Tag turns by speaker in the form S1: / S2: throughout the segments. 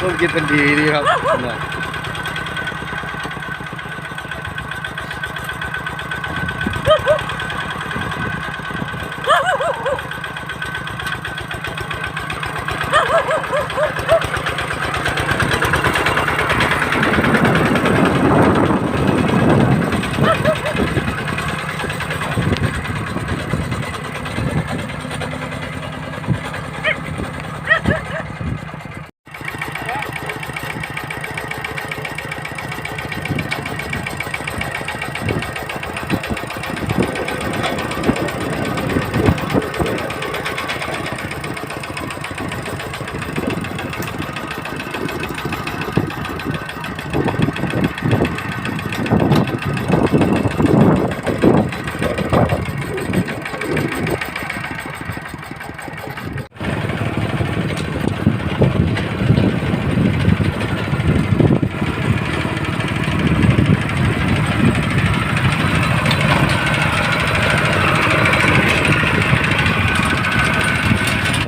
S1: ร่วมกินเป็นดีดีครับเนี่ย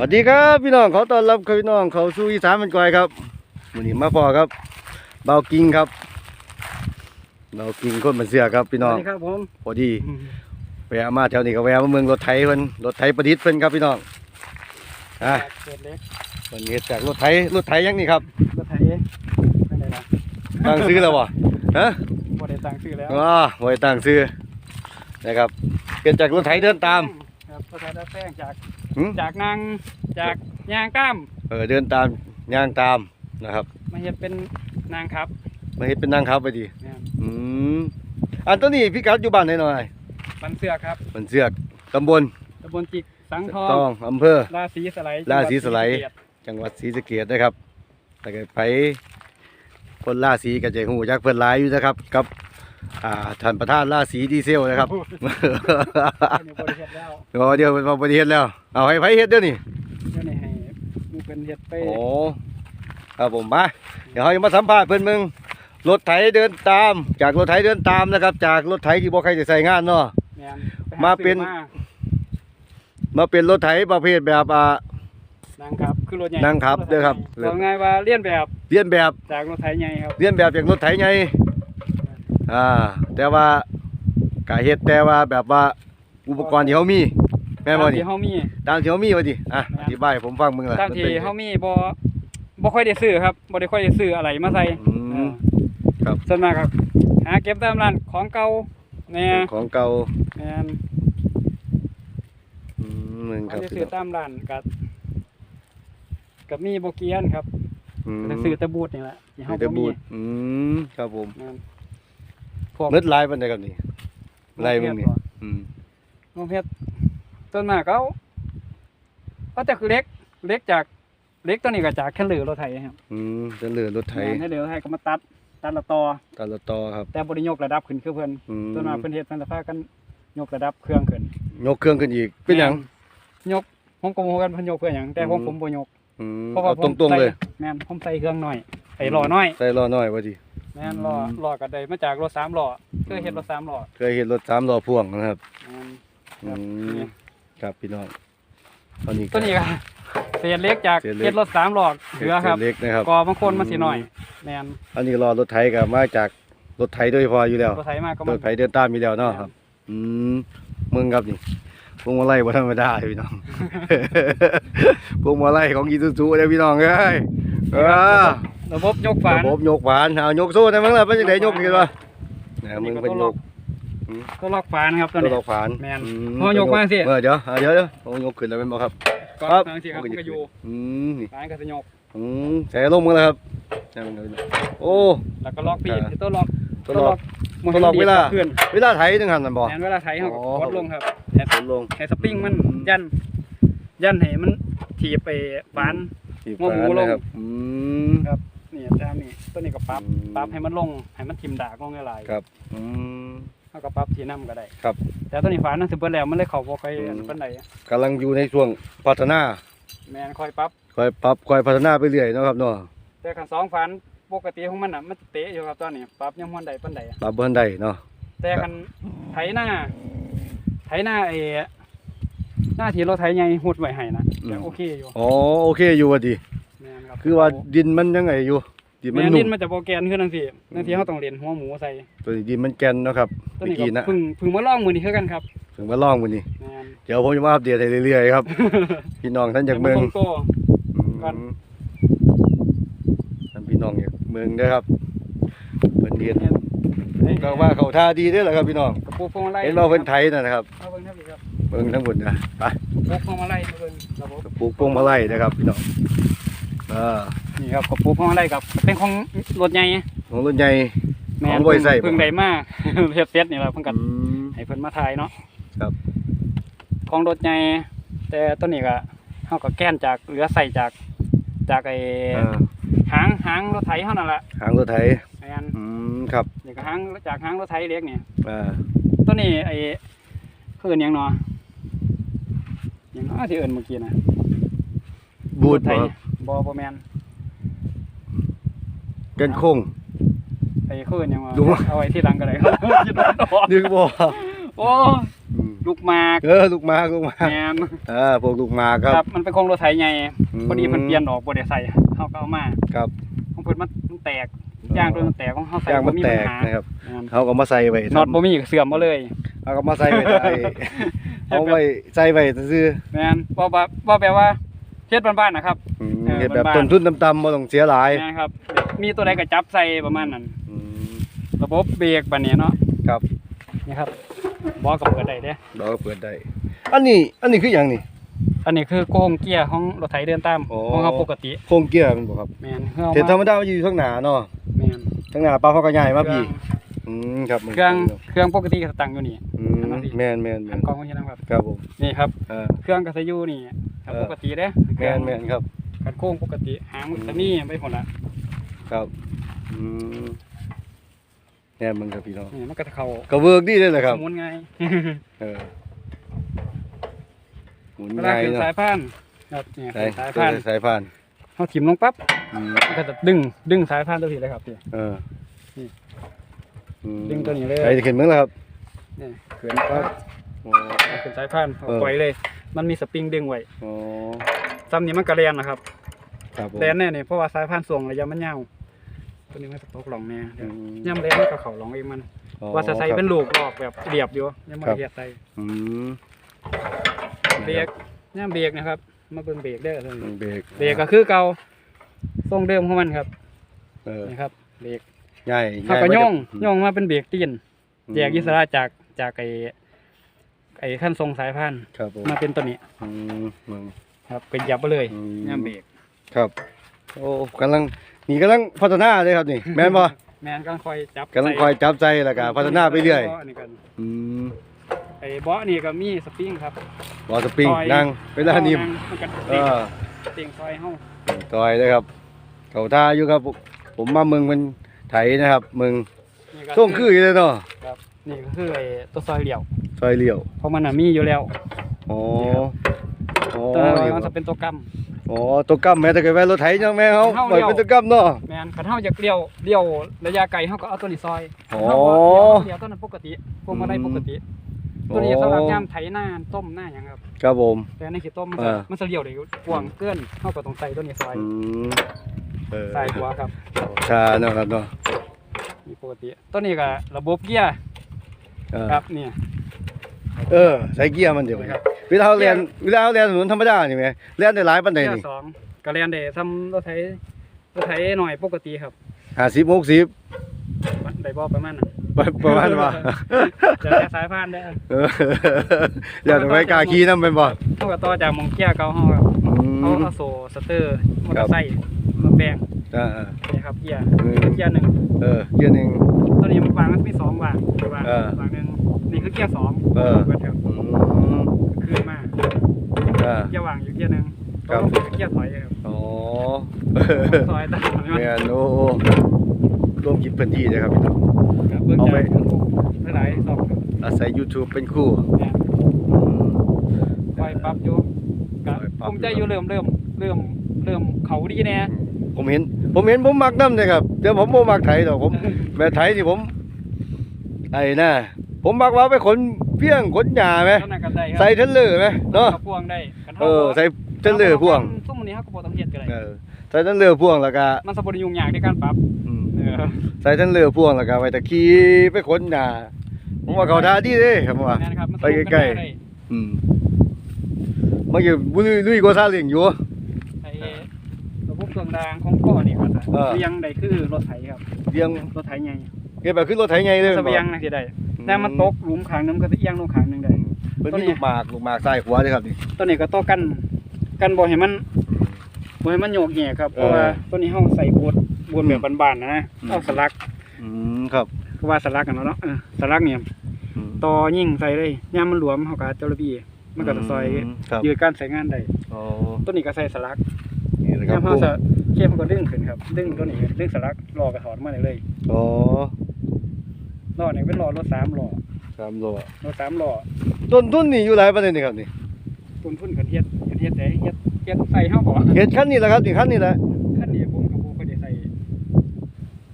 S1: สวัส ดีครับพี่น้องขอต้อนรับครับพี่น้องเขาสู่อีสานมันก่อยครับวันนี้มาพอครับเบากิงครับเบากิงคนมันเสือครับพี่
S2: ส
S1: น้อ
S2: วั
S1: ง
S2: สดีครับผม
S1: พอดีแวะมาแถวนี้ก็แวะมาเมืองรถไถเพิ่นรถไถประดิษฐ์เพิ่นครับพี่น้องอะ
S2: เกิดเล็ก
S1: เพิ่นเฮ็ดจากรถไถรถไถยังนี่ครับ
S2: รถไถไม่ได้ละ
S1: ตั้งซื้อแล้วบ่ฮะ
S2: บ่ได้ตั้งชื่อแล้ว
S1: อ๋อบ่ได้ตั้งซื้อนะครับเป็นจากรถไถเดินตาม
S2: ครับรถไถดัดแป้งจาก
S1: หืม
S2: จากนาง จากยางก้าม
S1: เออเดินตามย่างตามนะครับ
S2: มาเฮ็ดเป็นนางครับ
S1: มาเฮ็ดเป็นนั่งครับไปดี
S2: เนี่ย
S1: อืมอันตัวนี้พี่กัดอยู่บ้านไหนหน่อย
S2: บันเสือครับ
S1: มันเสือกตำบล
S2: ตำบลจิกสังทอ
S1: ต
S2: ง
S1: องอำเภอ
S2: ราศีสไลด์
S1: ราศีสไลด์
S2: จังหวัดศรีสะเกษ
S1: จังหวัดศรีสะเกษนะครับแต่ก็ไปคนล่าสีกับใจหูยักษ์เพิ่นหลายอยู่นะครับกับ อ่าท่านประธานล่าสีดีเซลนะครับ
S2: อันนี้บ่ได้เฮ็ดแล้ว
S1: เดี๋ยวเดี๋ยวเป็นมาบริเฮ็ดแล้ว เอาให้ไผเฮ็ดเดี๋ยวนี้
S2: เดี๋ยวนี้ให้ห มูเพิ่นเฮ็ดไป
S1: โอ้ครับผมมาเดี๋ยวเราจะมาสัมภาษณ์เพิ่นมึงรถไถเดินตาม จากรถไถเดินตามนะครับ จากรถไถที่บ่ใครจะใส่งานเนาะ
S2: แม่นไปห
S1: มาเป็น
S2: ซื้อ
S1: มาเป็นรถไถประเภทแบบอ่า
S2: นางครับคือรถใหญ่
S1: นางครับเด้อครับ
S2: บอกไงายว่าเลียนแบบ
S1: เลียนแบบ
S2: จากรถไถใหญ่ครับ
S1: เลียนแบบจากรถไถไงอ่าแต่ว่าก็เฮ็ดแต่ว่าแบบว่าอุปกรณ์ที่เฮามี แม่นบ่
S2: ตาม
S1: นี่
S2: ที่เฮามี
S1: ตามที่เฮามีว่าดิอะอธิบายให้ผมฟังมึงล่ะ
S2: ตามที่เฮามีบ่บ่ค่อยได้ซื้อครับบ่ได้ค่อยได้ซื้ออะไรมาใส่
S1: อืมครับ
S2: ส่วนมากครับหาเก็บตามร้านของเก่าแหน่
S1: เป็นของเก่า
S2: แม่น
S1: อืมมึงค
S2: เขา
S1: รับ
S2: จะซื้อตามร้านก็ก็มีบ่เกียนครับ
S1: อืม
S2: ก็ซื้อแต่บูทนี่แหละที่เฮา
S1: แต่
S2: บ่
S1: บู
S2: มี
S1: ดอืมครับผม
S2: แม่นพวก
S1: เม็ดลายปานใดครับนี่ลายมึงนี่อืม
S2: นมเพชร ส่วนมากเขาก็จะคือเล็กเล็กจากเล็กตัวนี้ก็จากแค่เหลือรถไถครับ
S1: อืมเป็นเรือรถไถ
S2: แม่นให้เหลือรถไถก็มาตัดตัดละตอ
S1: ตาละตอครับ
S2: แต่บ่ได้ยกระดับขึ้นคือเพิ่น
S1: อืม
S2: ส่วนมากเพิ่นเฮ็ดเพิ่นจะพากันยกระดับเครื่องขึ้น
S1: ยกเครื่องขึ้นอีกเป็นหยัง
S2: ยกผมก็บ่ฮู้กันเพิ่นยกเพื่อหยังแต่ผม
S1: อืม
S2: ผมบ่ยก
S1: อืม
S2: เพราะว่า
S1: เอา
S2: ผม
S1: ตรงๆเลย
S2: ใส่แม่นผมใส่เครื่องน้อยใส่ล้อน้อย
S1: ใส่ล้อน้อยว่าดิ
S2: แม่นล้อล้อก็ได้มาจากรถสามล้อเคยเฮ็ดรถสามล้อ
S1: เคยเห็นรถสามล้อพ่วงนะครับ
S2: แม่น
S1: อื
S2: ครับ
S1: ม
S2: นี่
S1: ครับพี่น้องตอนนี้
S2: ตัวนี้ก็เศษเล็กจาก
S1: เศษเล็ก
S2: เฮ็ดรถสามล้อเหลือครับ
S1: เล็กนะครับ
S2: กอบางคนมันสิน้อย แม่น
S1: อันนี้รอรถไถกับมาจากรถไถโดยเฉพออยู่แล้ว
S2: รถไถมาก็
S1: ร
S2: มัน
S1: ถไถเดินตามอยู่แล้วเนาะครับ อืมมึงครับนี่พวงมาลัยบ่ธรรมดาเลยพี่น้อง พวงมาลัยของอีซูซูเด้อพี่น้องเอ้ยเออ
S2: ระบบยกฝา
S1: ระ
S2: น
S1: บบยกฝานเอายกโซ่ได้มั้งล่ะเป็นจังไดยกนี่วะนะมึงเป็นยก
S2: ก็ล็อกฝานครับตัว
S1: ตัว
S2: นี้
S1: ดอกฝาน
S2: แม่น
S1: อื
S2: พอยกมาสิ
S1: เออเดี๋ยวอ่าเดี๋ยวเดี๋ยวเอายกขึ้นแล้วเป็นบ่ครับ
S2: ก็
S1: ครับ
S2: ทางสิครับมันก็อยู่
S1: อืมนี่
S2: ฝานก็สิยก
S1: อืมใส่ลงมือแล้วครับนั่นเลยโอ้
S2: แล้วก็ล็อกปี
S1: อ่า
S2: ตัวล็อก
S1: ตัวล็อก
S2: บ่
S1: ตัวล็อก
S2: ให้มันดีด
S1: เวลา
S2: ขึ้น
S1: เวลาไถจังหันนั่นบ่
S2: แม่นเวลาไถเฮาก็
S1: อ๋อ
S2: กดลงครับให้
S1: กดลง
S2: ให้สปริงมัน
S1: อืม
S2: ยัน ยันให้มันถีบไปฝาน
S1: ที่
S2: งอหมูลง
S1: นะครับอืม
S2: นี่ตามนี่ตัวนี้ก็ปรับ
S1: อืม
S2: ปรับให้มันลงให้มันทิ่มดากลงหลายๆ
S1: ครับ อืม
S2: เฮาก็ปรับที่นํก็ได้
S1: ครับ
S2: แต่ตัวนี้ฝานนั่นสิเบิดแล้วมันเลยเข้าบ่ค่อย
S1: อืม
S2: อันปานใด
S1: กำลังอยู่ในช่วงพัฒนา
S2: แม่นค่อยปรับ
S1: คอยปรับคอยพัฒนาไปเรื่อยเนาะครับเนาะ
S2: แต่คันสองฝานปกติของมันน่ะมันเตะอยู่ครับตอนนี้ปรับยังมันใดปานใด
S1: ปรับเบิ่นได้เนาะ
S2: แต่คันไถหน้า ไถหน้าไอ้หน้าที่เราไถใหญ่หุดไว้ให้นะแต่โอเคอยู่
S1: อ๋อโอเคอยู่ว่าดี
S2: แม่นครับ
S1: คือว่าดินมันยังไงอยู่ ดินมัน
S2: แม่น
S1: นุ่
S2: ดิ
S1: ม
S2: นมันจะบ่แกนขึ้นจังซี่จังซี่เฮาต้องเล่นหัวหมูใส่
S1: ตัวนี้ดินมันแกนเนาะครับ
S2: ตัว
S1: เมื่อ
S2: นี้
S1: กี้
S2: ก็
S1: นะ
S2: เพึ่งเพึ่งมาลองมื้อนี้คือกันครับ
S1: ถึงมาลองมื้อนี้
S2: แม่น
S1: เดี๋ยวผมจะมาอัปเดตให้เรื่อยๆครับ พี่น้องท่านจากเมือง
S2: ดี๋ยวาส่โต ก่อน
S1: อืมท่านพี่น้องจากเมืองเด้อครับเพิ่นเฮ็ด
S2: นี่
S1: ก็ว่าเขาท่าดีเด้อล่ะครับพี่น้อง
S2: กระปุกพวงมาลัย
S1: เห็นว่าเพิ่นไถนั่นนะครับ
S2: เอาเบิ่งครับพี่ครับ
S1: เบิ่งทั้งหมดนะไป
S2: กระปุกพวงมาลัยเอาเบิ่งระบบ
S1: ปลูกพวงมาลัยนะครับ พี่น้องอ่า
S2: นี่ครับกระปุกพวงมาลัยกับ เป็นของรถใหญ่
S1: ของรุ่นใหญ่
S2: แม่
S1: ของบ่ได้ใส่บ่
S2: เพิ่งได้มา เฮ็ดเสร็จนี่ล่ะเพิ่นก็
S1: อืม
S2: ให้เพิ่นมาถ่ายเนาะ
S1: ครับ
S2: ของรถใหญ่แต่ตัวนี้ก็เฮาก็แก้นจากเหลือใส่จากจากไอ้
S1: อ่า
S2: หางหางรถไถเฮานั่นล่ะ
S1: หางรถไถ
S2: แม่น
S1: อืมครับ
S2: นี่ก็หางจากหางรถไถเล็กนี่
S1: อ่า
S2: ตัวนี้ไอ้คืออนหยังเนาะหยังเนาะที่เอิ้นเมื่อกี้นะ
S1: บูด
S2: ไถ
S1: บ่ครับ
S2: บ่บ่แม่น
S1: กันโค้ง
S2: ไอ้คืออนหยังวะ
S1: ดูว่า
S2: เอาไว้ที่หลังก็ได้ครับคิดว่าออก
S1: นึกบ่
S2: โอ้
S1: อืม
S2: ลูกหมาก
S1: เออลูกหมากลูกหมาก
S2: แม่น
S1: อ่าพวกลูกหมากค
S2: ค
S1: รั
S2: รั
S1: บบ
S2: มันเป็นของรถไถใหญ่
S1: ม
S2: พอดีเพิ่นเปลี่ยนออกบ่ได้ใส่เฮาก็เอามา
S1: ครับ
S2: ของเพิ่นมันมันแตกยางตัวมันแตกของเฮาใส่
S1: ยางมัน
S2: บ่มี
S1: แต
S2: ปัญ
S1: ก
S2: หา
S1: นะครับ
S2: แม่น
S1: เขาก็มาใส่ไว้
S2: น็อตบ่มีเสื่อมมาเลย
S1: เขาก็มาใส่ไว้ได้เอาไว้ใส่ไว้ซื่อ
S2: แม่นบ่บ่บ่แปลว่า เฮ็ดบ้านๆนะครับ
S1: ๆอืม
S2: เออ
S1: เฮ็ดแบบ
S2: บ้านๆ
S1: ต้นทุนต่ำๆบ่ต้องเสียหลาย
S2: แม่นครับ มีตัวใดก็จับใส่ประมาณนั้น
S1: อืม
S2: ระบบเบรกบัดนี้เนาะ
S1: ครับ
S2: นี่ครับบ่ก็เปิดได้เด้
S1: เราก็เปิดได้ อันนี้อันนี้คือหยังนี่
S2: อันนี้คือโกงเกียร์ของรถไถเดินตาม
S1: อ๋อ
S2: ของเฮาปกติ
S1: โครงเกียร์มันบ่ครับ
S2: แม่นเฮา
S1: เห็นธรรม
S2: มา
S1: ดามันอยู่ข้างหน้าเนาะ
S2: แม่น
S1: ข้างหน้าปลาเขาก็ใหญ่มาพี่
S2: เครื่อง
S1: อืมครับ
S2: เครื่องเครื่องปกติก็ตั้งอยู่นี่
S1: อืมแม่นแม่นแม่
S2: อั
S1: น
S2: นกองของเฮียนะครับ
S1: ครับผม
S2: นี่ครับ
S1: เออ
S2: เครื่องก็สิอยู่นี่ ครับ
S1: เออ
S2: ปกติเด้
S1: แม่นแม่นครับ
S2: กันโค้งปกติหางมันก็มีไปหมดละ
S1: ครับอืมแน่มึงครับพี่น้อง
S2: นี่มันก็จะเข้า
S1: ก็เวิร์กดีเลยแหละครับ
S2: หมุนไง
S1: เออหมุน
S2: เวลา
S1: ง่าย
S2: ขึ้น
S1: เนาะ
S2: สายพานครับนี่
S1: ใช่
S2: สายพาน
S1: สายพาน
S2: เฮาถิ่มลงปั๊บ
S1: อืม
S2: มันก็จะดึงดึงสายพานตัวนี้เลยครับพี่
S1: เออ
S2: นี่
S1: อืม
S2: ดึงตัวนี้เลย
S1: ใครจะขึ้นมึงแล้วครับ
S2: นี่ขึ้นปั๊บ
S1: อ๋อ
S2: ขึ้นสายพานเอา
S1: เออ
S2: ปล่อยเลย มันมีสปริงดึงไว้
S1: อ๋อ
S2: ซ้ำนี้มันก็แลนนะครับ
S1: ครับผม
S2: แลนแน่นี่เพราะว่าสายพานส่งระยะมันยาวตัวนี้มันจะตกหลองแน่เดี๋ยว
S1: อืม
S2: ย่ำเล็กมันก็เข้าหลองเองมัน
S1: อ๋อ
S2: ว่าจะใส่
S1: ครับ
S2: เป็นลูกรอกแบบเรียบอยู่ยังไม่
S1: ครับ
S2: เรียบใส่
S1: อืม
S2: เบรกย่ำเบรกนะครับมาเบิ่งเบรกเด้อตัวนี้
S1: เบรก
S2: เบรกก็คือเก่าทรงเดิมของมันครับ
S1: เออ
S2: นี่ครับเบรก
S1: ใหญ่
S2: เขาก็
S1: ใหญ่
S2: ย่อง
S1: ม
S2: ย่องมาเป็นเบรกตีน
S1: อืม
S2: แยกอิสระจากจากไอ้ ไอ้ขั้นทรงสายพาน
S1: ครับผม
S2: มาเป็นตัวนี้
S1: อืมมึง
S2: ครับเป็นยับไปเลย
S1: อืม
S2: ย่ำเบรก
S1: ครับ โอ้กำลังนี่กำลังพัฒนาเลยครับนี่ แม่นบ่
S2: แมนกำลังคอยจับ
S1: กำลังคอยจับใจแล้วก็พัฒนาไปเรื่อย
S2: บาะนี่กัน
S1: อืม
S2: ไอ้เบาะนี่ก็มีสปริงครับ
S1: บอสปริง
S2: ซอย
S1: นั่งเวลานี้
S2: นั่งมันก็
S1: เอ
S2: ติง
S1: อ
S2: ติงซอยเฮา
S1: ต่อยเลยครับ เขาท่าอยู่ครับ ผมมาเมืองมันไถนะครับเมือง
S2: นี่ก็
S1: ส่งคืออยู่เลยเนาะ
S2: ครับนี่ก็คือไอ้ตัวซอยเหลี่ยว
S1: ซอยเลี้ยว
S2: เพราะมันน่ะมีอยู่แล้ว
S1: อ๋ออ๋อ
S2: ตัวนั้น
S1: นี่
S2: มันจะเป็นตัวกำ
S1: อ๋อตัวกำแม่ถ้าเกิดแม่รถไถยังแม่เขา
S2: เฮา
S1: ปล่อย
S2: เลี้ยว
S1: เป็นตัวกำเนาะ
S2: แมนคันเฮาอยากเลี้ยวเลี้ยวระยะไกลเฮาก็เอาตัวนี้ซอย
S1: อ๋อ
S2: เฮาก็เลี้ยวตัวนั้นปกติพวงมาลัยปกติ ตัวนี้สำหรับยามไถหน้าต้มหน้าหยังครับ
S1: ครับผม
S2: แต่ในขี้ต้มมัน
S1: เอ
S2: จะ
S1: อ
S2: มันจะเลี้ยวได้กว้างเกินเฮาก็ต้องใส่ตัวนี้ซอย
S1: อืมเออ
S2: ใส่หัวครับ
S1: ชาเนาะครับเนาะ
S2: นี่ปกติตัวนี้ก็ระบบเกียร์
S1: เออ
S2: ครับนี่
S1: เออใส่เกียร์มันเดี๋ยว
S2: ครับ
S1: เวลาเราเรียนเวลาเราเรียนถนนธรรมดานี่แหมเรียนได้หลายปานใด
S2: เกีย
S1: นี่
S2: ร์สองก็เรียนได้ทำรถไถรถไถหน่อยปกติครับ
S1: 50 60
S2: ได้บ่ประมาณนั้น
S1: ประมาณว่า
S2: จะแต่สายพานได้อ
S1: เอออย่าไปกล้าขี่นำเป็นบ่
S2: เฮาก็ต่อจากหมองเกียร์เก่าเฮาครับ
S1: อื
S2: เอา
S1: ม
S2: เอาโซ่สเตอร์มอเตอร์ไซค์มาแปลง
S1: อ่า
S2: นี่ครับเกียร์
S1: เออ
S2: เกียร์หนึ่ง
S1: เออเกียร์หนึง
S2: ตัวนี้มันวางมันมีสองวางวาง
S1: เออ
S2: วางหนึ่ง นี่คือเกียร์สอง
S1: เออ
S2: เบิดครับ
S1: อืม
S2: ขึ้นมา
S1: อ่า
S2: เกียร์วางอยู่เกียร์หนึ่ง
S1: ครับ
S2: ตัวลงคือเกียร์ถอยครับ
S1: อ๋อ
S2: ถอยตาม
S1: แม่นโอ้ร่วมคิดพื้นที่เลยครับพี่น้อง
S2: ครับเบื้อง
S1: เอา
S2: จาก
S1: ไป
S2: หลายๆสองครับ
S1: อาศัย YouTube เป็นครู่
S2: เนี่ย
S1: อืม
S2: คอยปรับอยู่ก็
S1: คอยปรับ
S2: ภูมิใจอยู่เริ่มเริ่มเริ่มเริ่มเขาดีแน่
S1: ผมเห็น ผมเห็นผมมักน้ำเลยครับ เดี๋ยวผมบ่มักไถดอกผม แม่ไถที่ผม ไอ้น่ะ ผมมักว่าไปขนเพี้ยงขนหญ้าไหม
S2: เท่านั้นก็ได้ครั
S1: ใส่เทรลเลอร์ไหมเนาะ
S2: กระพวงได้กัน
S1: เออใส่เทรลเลอร์พ่วง
S2: ซุ่มอนี้เขาก็บ่ต้องเฮ็ดก็ได้
S1: เออใส่ทั้งเรือพ่วงแล้วก็
S2: มันสะบดยุ่งยากในการปรับ
S1: อืม
S2: เออ
S1: ใส่ทั้งเรือพ่วงแล้วก็ไว้ตะขี่ไปขนหญ้าผมว่าเขาท่าดีเด้ครับผมว่า
S2: นั่นครับมัน
S1: ไปใกล้ๆ
S2: สะดวได้
S1: อืมมันอยู่บุลุยลุยกว่าซาเล้งอยู่
S2: ไอ้ระบบเครื่องรางของพ่อนี่ก็จะ
S1: เออ
S2: เรียงได้คือรถไถครับ
S1: เลี้ยง
S2: รถไถใหญ่
S1: เก็บแบบขึ้นรถไถใหญ่เลย
S2: เสบียงนะสิได้ แต่มันตกหลุมขางหนึงมันก็จะเอียงลงขางหนึงได้
S1: เป็นมีลูกหมากลูกหมากใส่หัวเลยครับนี่
S2: ตัวนี้ก็ตัวกันกันบ่ให้มันบ่ให้มันโยกแยกครับเพราะว่า
S1: เออ
S2: ตัวนี้เฮาใส่บดบดแบบบานๆนะนะ
S1: อืม
S2: เอาสลัก
S1: อืมครับ
S2: คือว่าสลักกันเนาะเนาะเออสลักเนี่ย
S1: อืม
S2: ต่อยิ่งใส่เลยยามมันหลวมเฮาก็เจ้าระบีมันก็จะซอย
S1: มครับ
S2: ยืดการใช้งานได้
S1: อ๋อ
S2: ตัวนี้ก็ใส่สลัก
S1: นี่นะครั
S2: ยา
S1: บ
S2: มเฮา
S1: กุ้ง
S2: จะเข้มก็ดึงขึ้นครับ ดึงตัวนี้ดึงสลักล้อก็ถอดมาได้เลย
S1: อ๋อ
S2: ล้อนี่เป็นล้อรถสามล้อ
S1: สามโล
S2: รถสามล้อ
S1: ต้นทุนนี่อยู่หลายประเด็นนี่ครับนี่
S2: ต้นทุนกันเฮ็ดเฮ็ดได้เฮ็ดเฮ็ดใส่เฮาบ่
S1: เห็ดคันนี้แหละครับนี่คันนี้แหละ
S2: คันนี้ผมก็บ่ค่อยได้ใส่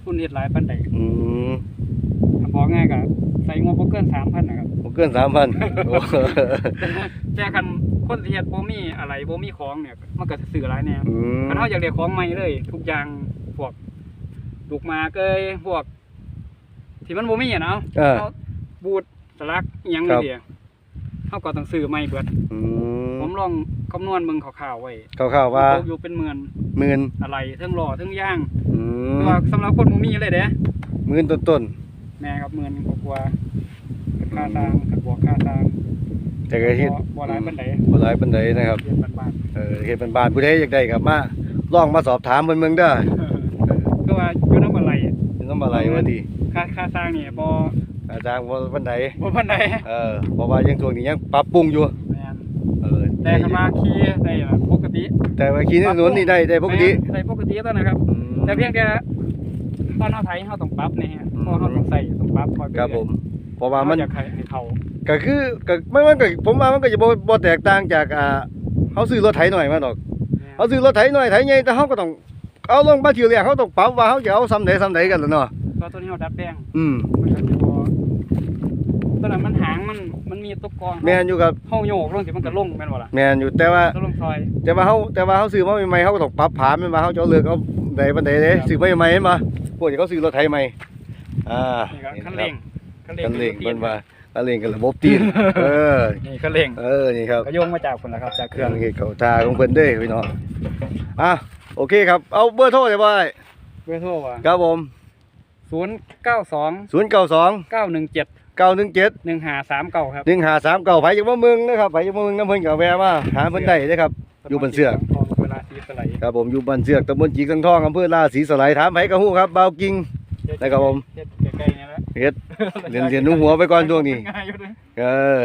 S2: ทุนเฮ็ดหลายปานใด
S1: อืม
S2: ถ้าบอกง่ายก็ใส่งบบ่เกิน3,000นะครับ
S1: บ่เกินสามพัน
S2: แต่คันคนที่เฮ็ดบ่มีอะไรบ่มีของเนี่ยมันก็สิซื้อหลายแนว
S1: อืม
S2: คันเฮาอยากได้ของใหม่เลย ทุกอย่างพวกลูกหมากเอ้ยพวก ที่มันบ่มีอะเนาะ
S1: เออ
S2: เฮาบูดสลักอิหยัง
S1: ครั
S2: นี่
S1: บ
S2: เดียวเฮาก็ต้องซื้อใหม่เบิด
S1: อื
S2: ผมมลองคำนวณเบิ่งคร่าวๆไว้
S1: คร่าวๆว่า
S2: ตกอยู่เป็นหมื่น
S1: หมื่น
S2: อะไรเทั้งล้อเทั้งยาง
S1: อืม
S2: แต่ว่าสำหรับคนบ่มีเลยเด้
S1: หมื่นต้น
S2: แม่ครับหมื่นกว่าๆเป็นค่าสร้างกับบวกค่าสร้าง
S1: ๆแต่ก็เฮ็ด
S2: บ่บ่หลายปานใด
S1: บ่หลายปานใดนะครับ
S2: เรียนบ้าน
S1: เออเฮ็ดเป็นบ้านผู้ใดอยากได้ก็มาลองมาสอบถามเพิ่นเมืองเด้อ
S2: ๆก็ว่าอยู่นำอะไร
S1: เป็นน้ำอะไรวะดี
S2: ค่าค่าสร้างนี่บ่
S1: อาจารย์บ่ปานใด
S2: บ่ปานใด
S1: เออเพราะว่ายังช่วงนี้ยังปรับปรุงอยู่
S2: แม่น
S1: เออ
S2: แต่คำว่าขี่ได้ล่ะปกติ
S1: แต่ว่าขี่ในถนนนี่ได้ได้ปกติ
S2: แม่นได้ปกติตอนนะครับ
S1: อืม
S2: แต่เพียงแต่ตอนเฮาไถเฮาต้องปรับนี่ฮะ
S1: อืม
S2: เพราะเฮาต้องใส่ต้องปรับคอยไป
S1: ครับผมเพราะว่ามัน
S2: เฮอยากให้ให้เขา
S1: ก็คือก็มันมันก็ผมว่ามันก็จะบ่บ่แตกต่างจากอ่าเฮาซื้อรถไถหน่อยมาดอกเฮาซื้อรถไถหน่อยไถใหญ่แต่เฮาก็ต้องเอาลงมาทีแรกเฮาต้องปรับว่าเฮาจะเอาซ้ำใดซ้ำใดกันล่ะเนาะ
S2: ก็ตัวนี้เฮาดัดแปลง
S1: อืม
S2: มันก็สิบ่ตอนนั้นมันหางมันมันมีตุ๊กกอง
S1: แม่นอยู่ครับ
S2: เฮาโยกลงสิมันก็ลงแม่นบ่ล่ะ
S1: แม่นอยู่แต่ว่า
S2: ก็ลงซอย
S1: แต่ว่าเฮาแต่ว่าเฮาซื้อมาใหม่ๆเฮาก็ต้องปรับผาแม่นว่าเฮาจะเอาเลือกเอาใดปานใดเด้
S2: ครับ
S1: ซื้อมาใหม่ๆเห็นบ่พวกที่เขาซื้อรถไถใหม่อ่า
S2: นี่ก็
S1: นี่
S2: คัน
S1: ค
S2: เร่
S1: รับ
S2: ง
S1: คันเร่งเพิ่นว่าคันเร่งกับระบบตีนเออ
S2: นี่คันเร่ง
S1: เออนี่ครับ
S2: ก็โยงมาจากพุ่นล่ะครับจากเค
S1: เค
S2: รื่
S1: รื่
S2: อ
S1: องงเฮ็ดเขาทาของเพิ่นเด้อพี่น้องอะโอเคครับ เอาเบอร์โทรได้บ่ได้
S2: เบอร์โทรว่า
S1: ครับผม
S2: 092
S1: 092
S2: 917
S1: 917
S2: 1539ครับ
S1: 1539ไผจากบ่เมืองนะครับไผจากบ่เมืองน้ำเพิ่นก็แวะมาหาเพิ่นได้เด้อครับ อยู่บนเสือก
S2: เวลาสีสไลด์
S1: ครับผมอยู่บ้านเสือกตำบลจีกังทองอำเภอราศีสไลยถามไผก็ฮู้ครับบ่าวกิ่งนะครับผม
S2: เฮ็ดใกล้ๆนี่แหละ
S1: เฮ็ดเรียนเรียนนุ่งหัวไปก่อนช่วงนี้
S2: ง่ายอยู่เด้อ
S1: เออ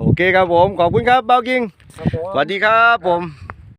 S1: โอเคครับผมขอบคุณครับบ่าวกิ่ง
S2: ครับผม
S1: สวัสดีครับผม